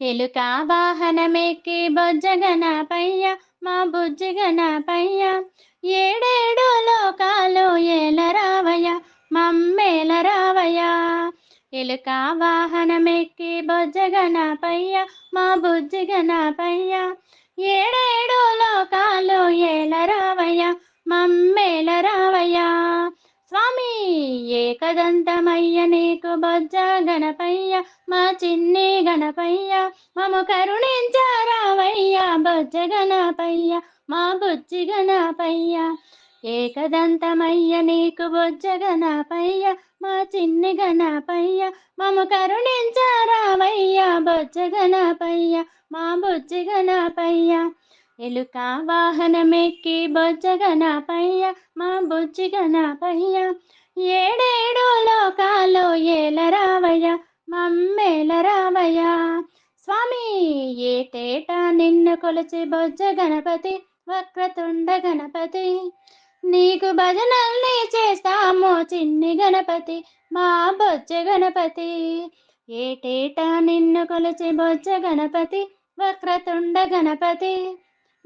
ఎలుక వాహనమెక్కి బొజ్జగనపయ్య మా బుజ్జిగనపయ్య ఏడేడు లోకాలు ఏలరావయ్య మమ్మేలరావయ్య ఎలుక వాహనమెక్కి బొజ్జగనపయ్య మా బుజ్జిగనపయ్య ఏడేడు లోకాలు ఏలరావయ్య మమ్మ ఏకదంతమయ్య నీకు బొజ్జ గణపయ్య మా చిన్ని గణపయ్య మము కరుణించారావయ్య బొజ్జ గణపయ్య మా బుజ్జి గణపయ్య. ఏకదంతమయ్య నీకు బొజ్జ గణపయ్య మా చిన్ని గణపయ్య మము కరుణించారావయ్య బొజ్జ గణపయ్య మా బుజ్జి గణపయ్య. ఎలుక వాహనమెక్కి బొజ్జ గణపయ్య మా బుజ్జి గణపయ్య. ఏడేడు లోకాలు ఏలరావయ్య మమ్మేలరావయ్య స్వామి ఏటేట నిన్ను కొలిచి బొజ్జ గణపతి వక్రతుండ గణపతి. నీకు భజనల్ని చేస్తాము చిన్ని గణపతి మా బొజ్జ గణపతి. ఏటేట నిన్ను కొలిచి బొజ్జ గణపతి వక్రతుండ గణపతి.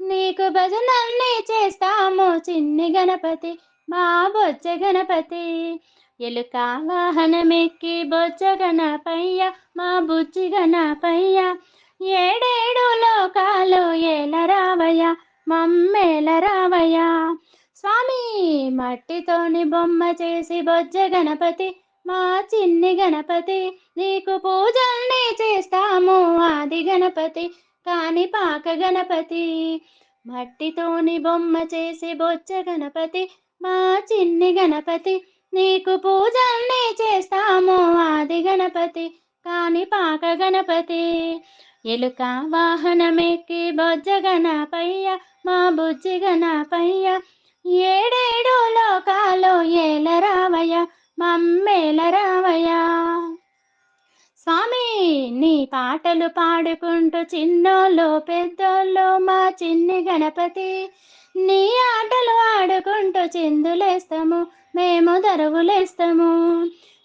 నీకు భజనల్ని చేస్తాము చిన్ని గణపతి మా బొచ్చ గణపతి. ఎలుక వాహనమెక్కి బొచ్చ గణపయ్య మా బుచ్చి గణపయ్య. ఏడేడు లోకాలు ఏలరావయ్య మమ్మేలరావయ్య స్వామి మట్టితోని బొమ్మ చేసి బొజ్జ గణపతి మా చిన్ని గణపతి. నీకు పూజల్ని చేస్తాము ఆది గణపతి కాని పాక గణపతి. మట్టితోని బొమ్మ చేసి బొచ్చ గణపతి మా చిన్ని గణపతి నీకు పూజల్ని చేస్తాము ఆది గణపతి కాని పాక గణపతి. ఎలుక వాహనమెక్కి బొజ్జ గణపయ్య మా బుజ్జి గణపయ్య. ఏడేడు లోకాలు ఏలరావయ్య మమ్మేలరావయ్య స్వామి నీ పాటలు పాడుకుంటూ చిన్నోళ్ళు పెద్దోళ్ళు మా చిన్ని గణపతి. నీ ఆటలు ఆడుకుంటూ చిందులేస్తాము మేము దరువులేస్తాము.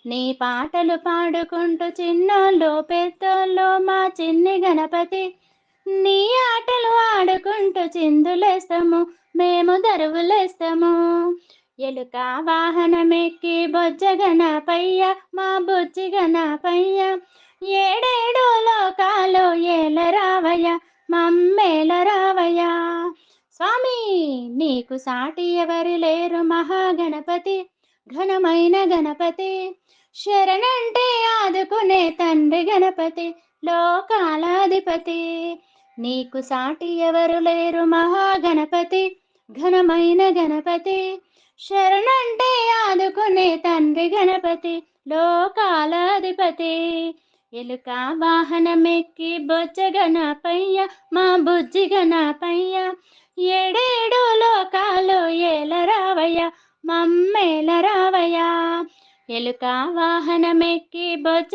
నీ పాటలు పాడుకుంటూ చిన్నోళ్ళు పెద్దోళ్ళు మా చిన్ని గణపతి. నీ ఆటలు ఆడుకుంటూ చిందులేస్తాము మేము దరువులేస్తాము. ఎలుక వాహనమెక్కి బొజ్జ గణపయ్య మా బుజ్జి గణపయ్య. ఏడేడు లోకాలు ఏల రావయ్యా నీకు సాటి ఎవరు లేరు మహాగణపతి ఘనమైన గణపతి. శరణంటే ఆదుకునే తండ్రి గణపతి లోకాలాధిపతి. నీకు సాటి ఎవరు లేరు మహాగణపతి ఘనమైన గణపతి. శరణంటే ఆదుకునే తండ్రి గణపతి లోకాలాధిపతి. ఎలుక వాహనమెక్కి బొజ్జ గణపయ్య మా బుజ్జి గణపయ్య ఏడేడు ఎలుక వాహనమెక్కి బొజ్జ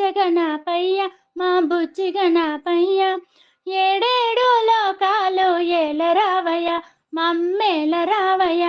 పయ్య మా బుజ్జి గణపయ్య ఏడేడు లోకాలు మమ్మేల మమ్మేలరావయ్య